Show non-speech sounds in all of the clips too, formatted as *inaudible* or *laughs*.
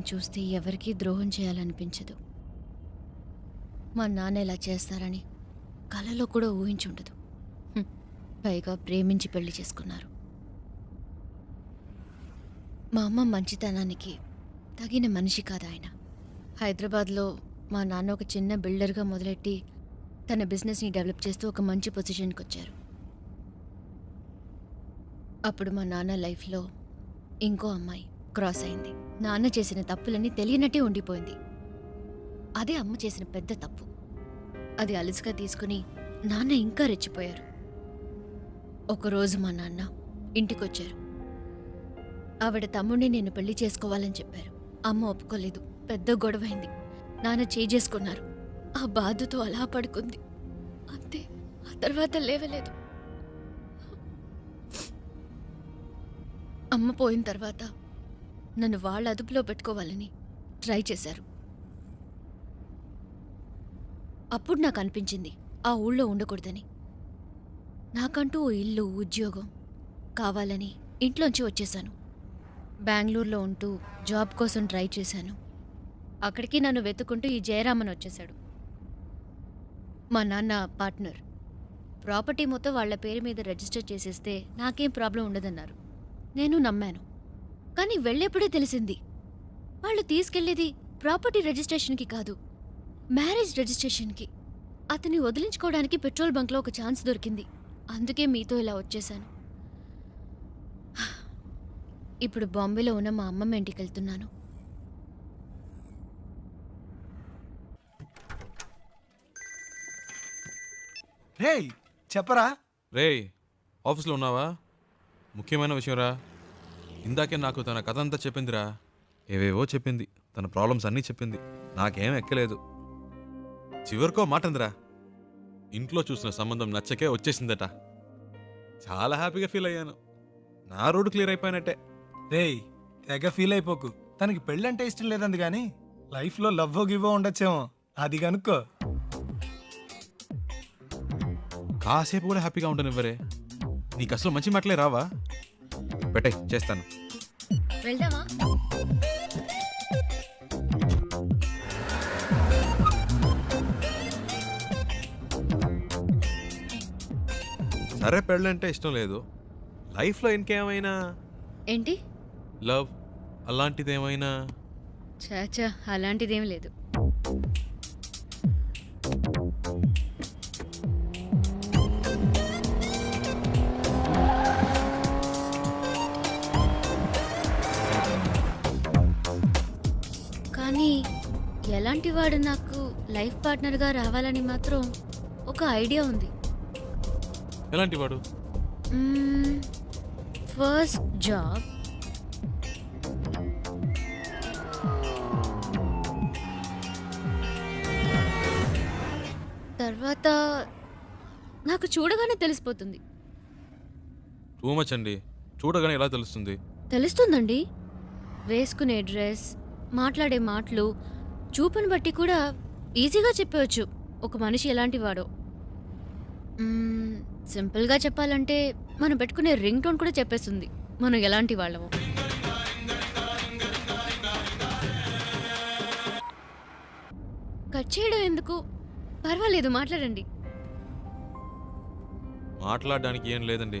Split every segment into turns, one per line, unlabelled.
అమ్మని చూస్తే ఎవరికీ ద్రోహం చేయాలనిపించదు. మా నాన్న ఇలా చేస్తారని కలలో కూడా ఊహించుండదు. పైగా ప్రేమించి పెళ్ళి చేసుకున్నారు. మా అమ్మ మంచితనానికి తగిన మనిషి కాదు ఆయన. హైదరాబాద్లో మా నాన్న ఒక చిన్న బిల్డర్గా మొదలెట్టి తన బిజినెస్ని డెవలప్ చేస్తూ ఒక మంచి పొజిషన్కి వచ్చారు. అప్పుడు మా నాన్న లైఫ్లో ఇంకో అమ్మాయి. క్రాస్ అయింది. నాన్న చేసిన తప్పులన్నీ తెలియనట్టే ఉండిపోయింది. అదే అమ్మ చేసిన పెద్ద తప్పు. అది అలసిగా తీసుకుని నాన్న ఇంకా రెచ్చిపోయారు. ఒకరోజు మా నాన్న ఇంటికొచ్చారు. ఆవిడ తమ్ముడిని నేను పెళ్ళి చేసుకోవాలని చెప్పారు. అమ్మ ఒప్పుకోలేదు. పెద్ద గొడవైంది. నాన్న చేసుకున్నారు ఆ బాధతో అలా పడుకుంది. అంతే. ఆ తర్వాత లేవలేదు. అమ్మ పోయిన తర్వాత నన్ను వాళ్ళ అదుపులో పెట్టుకోవాలని ట్రై చేశారు. అప్పుడు నాకు అనిపించింది ఆ ఊళ్ళో ఉండకూడదని. నాకంటూ ఓ ఇల్లు ఉద్యోగం కావాలని ఇంట్లోంచి వచ్చేశాను. బెంగళూరులో ఉంటూ జాబ్ కోసం ట్రై చేశాను. అక్కడికి నన్ను వెతుకుంటూ ఈ జయరామన్ వచ్చేశాడు. మా నాన్న పార్ట్నర్. ప్రాపర్టీ మొత్తం వాళ్ళ పేరు మీద రిజిస్టర్ చేసేస్తే నాకేం ప్రాబ్లం ఉండదన్నారు. నేను నమ్మాను. కానీ వెళ్ళేప్పుడే తెలిసింది. వాళ్ళు తీసుకెళ్ళేది ప్రాపర్టీ రిజిస్ట్రేషన్కి కాదు మ్యారేజ్ రిజిస్ట్రేషన్కి. అతన్ని వదిలించుకోవడానికి పెట్రోల్ బంక్లో ఒక ఛాన్స్ దొరికింది. అందుకే మీతో ఇలా వచ్చేశాను. ఇప్పుడు బాంబేలో ఉన్న మా అమ్మమ్మ ఇంటికి వెళ్తున్నాను.
రేయ్ చెప్పరా?
రేయ్ ఆఫీస్లో ఉన్నావా? ముఖ్యమైన విషయం రా ఇందాకే నాకు తన కథ అంతా చెప్పిందిరా. ఏవేవో చెప్పింది. తన ప్రాబ్లమ్స్ అన్నీ చెప్పింది. నాకేం ఎక్కలేదు. చివరికో మాట అందిరా ఇంట్లో చూసిన సంబంధం నచ్చకే వచ్చేసిందట. చాలా హ్యాపీగా ఫీల్ అయ్యాను. నా రోడ్డు క్లియర్ అయిపోయినట్టే.
రేయ్ తెగ ఫీల్ అయిపోకు. తనకి పెళ్ళంటే ఇష్టం లేదంది కానీ లైఫ్లో లవ్వో గివ్వో ఉండొచ్చేమో. అది కనుక్కో
కాసేపు కూడా హ్యాపీగా ఉండనివ్వరే. నీకు అసలు మంచి మాటలే రావా? పెట్టే చేస్తాను.
వెళ్దామా?
సరే పెళ్ళంటే ఇష్టం లేదు. లైఫ్లో ఇంకేమైనా?
ఏంటి?
లవ్ అలాంటిది ఏమైనా
చాచా అలాంటిదేం లేదు. ఎలాంటి వాడు నాకు లైఫ్ పార్ట్నర్గా రావాలని మాత్రం ఒక ఐడియా ఉంది.
ఎలాంటి వాడు?
First job. తర్వాత నాకు చూడగానే తెలిసిపోతుంది.
టూ మచ్ అండి. చూడగానే ఎలా తెలుస్తుంది?
తెలుస్తుందండి. వేసుకునే డ్రెస్ మాట్లాడే మాటలు చూపుని బట్టి కూడా ఈజీగా చెప్పవచ్చు. ఒక మనిషి ఎలాంటి వాడో మ్మ్, సింపుల్గా చెప్పాలంటే మనం పెట్టుకునే రింగ్ టోన్ కూడా చెప్పేస్తుంది. మనం ఎలాంటి వాళ్ళమో. కట్ చేయడం ఎందుకు? పర్వాలేదు మాట్లాడండి.
మాట్లాడడానికి ఏం లేదండి.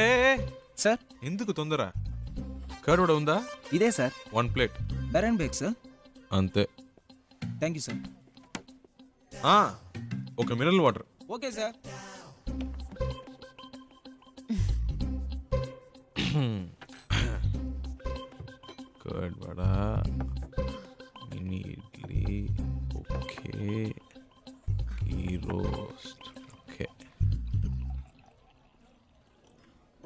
ఏ ఏ,
సార్?
ఎందుకు తొందర? కర్డ్ కూడా ఉందా?
ఇదే సార్.
వన్ ప్లేట్
బెరన్ బేక్ సార్.
అంతే.
థ్యాంక్ యూ సార్
ఆ, ఒక mineral water.
Okay sir.
Curd vada.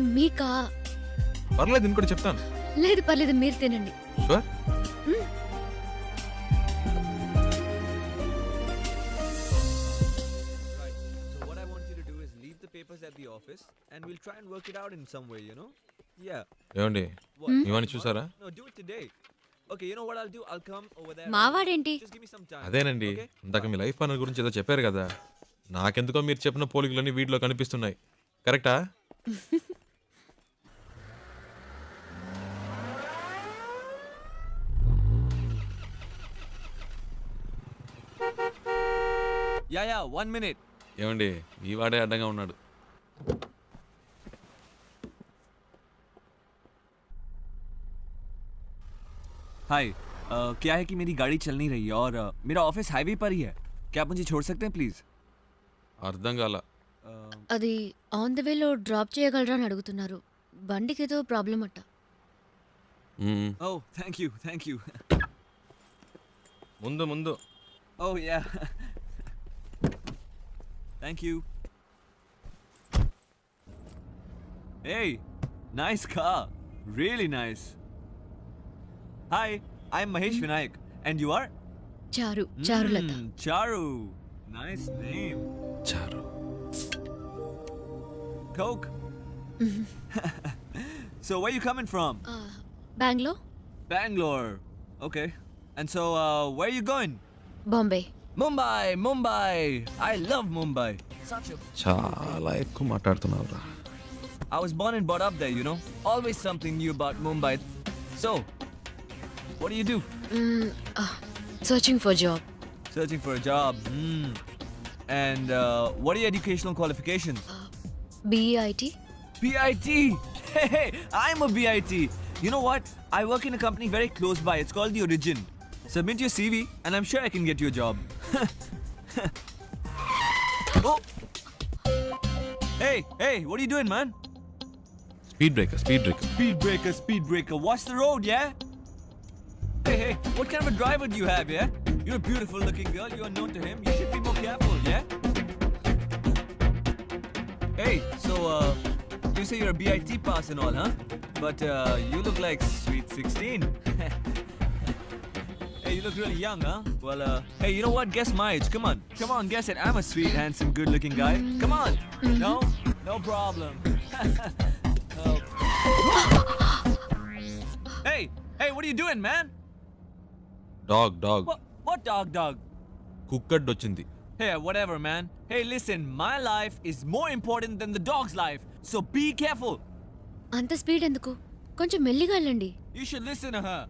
మీకా?
పర్లేదు నేను కూడా చెప్తాను.
లేదు పర్లేదు మీరు తినండి.
షూర్ అదేనండి. ఇంతకు మీ లైఫ్ పార్ట్నర్ గురించి ఏదో చెప్పారు కదా. నాకెందుకో మీరు చెప్పిన పోలికలన్నీ వీటిలో కనిపిస్తున్నాయి. కరెక్టా? *laughs*
Yeah, yeah. One minute.
ఏమండి ఈ వాడే అడ్డంగా ఉన్నాడు
हाय uh, क्या है कि मेरी गाड़ी चल नहीं रही है और uh, मेरा ऑफिस हाईवे पर ही है क्या आप मुझे छोड़ सकते हैं प्लीज
అర్థం కాల
అది ఆన్ ద వేలో డ్రాప్ చేయగలరా అని అడుగుతున్నారు బండికి ఏదో ప్రాబ్లం అట్ట
మ్మ్.
Oh thank you thank you
ముందు ముందు
Oh yeah. Thank you. Hey, nice car. Really nice. Hi, I'm Mahesh. Hmm. Vinayak. And you are?
Charu.
Mm, Charulata. Hmm, Charu. Nice name.
Charu.
Coke. Mm-hmm. *laughs* so where you coming from?
Uh,
Bangalore. Bangalore. Okay. And so uh, where you going?
Bombay.
Mumbai, Mumbai. I love Mumbai. Such a
చాలా ఎక్కువ మాట్లాడుతున్నావురా
I was born and brought up there, you know. Always something new about Mumbai. So, what do you do?
Searching for job
Searching for a job. Hmm. And uh, what are your educational qualifications?
BE IT
BIT. Hey, hey, I'm a BIT. You know what? I work in a company very close by. It's called The Origin. Submit your CV and I'm sure I can get you a job. *laughs* oh! Hey, hey, what are you doing, man?
Speed breaker, speed breaker.
Speed breaker, speed breaker. Watch the road, yeah? Hey, hey, what kind of a driver do you have, yeah? You're a beautiful looking girl, you're known to him. You should be more careful, yeah? Hey, so, uh, you say you're a BIT pass and all, huh? But, uh, you look like sweet 16. *laughs* hey, you look really young, huh? Well, uh, hey, you know what? Guess my age. Come on. Come on, guess it. I'm a sweet, handsome, good looking guy. Come on. No? No problem. *laughs* Oh. Hey, hey, what are you doing, man?
Dog dog
What, what dog, dog?
Cooked వచ్చింది
Hey, whatever, man. Hey, listen, my life is more important than the dog's life, so be careful.
అంత speed ఎందుకు కొంచెం మెల్లిగా వెళ్ళండి
You should listen to her.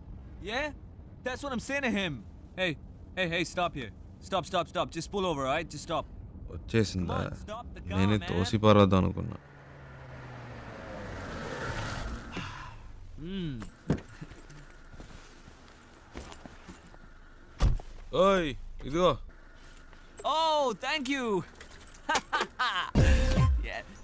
That's what I'm saying to him. Hey, hey, hey, stop here. Stop, stop, stop. Just pull over, alright? Just stop.
వచ్చేసిందా నేనే. తోసి పారద్దాం అనుకున్నా
Hmm.
ఓయ్ ఇదిగో
Oh, thank you.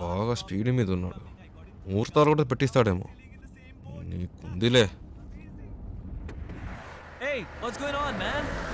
బాగా స్పీడ్ మీద ఉన్నాడు. ముహూర్తాలు కూడా పెట్టిస్తాడేమో. నీకుందిలే.
Hey, what's going on, man?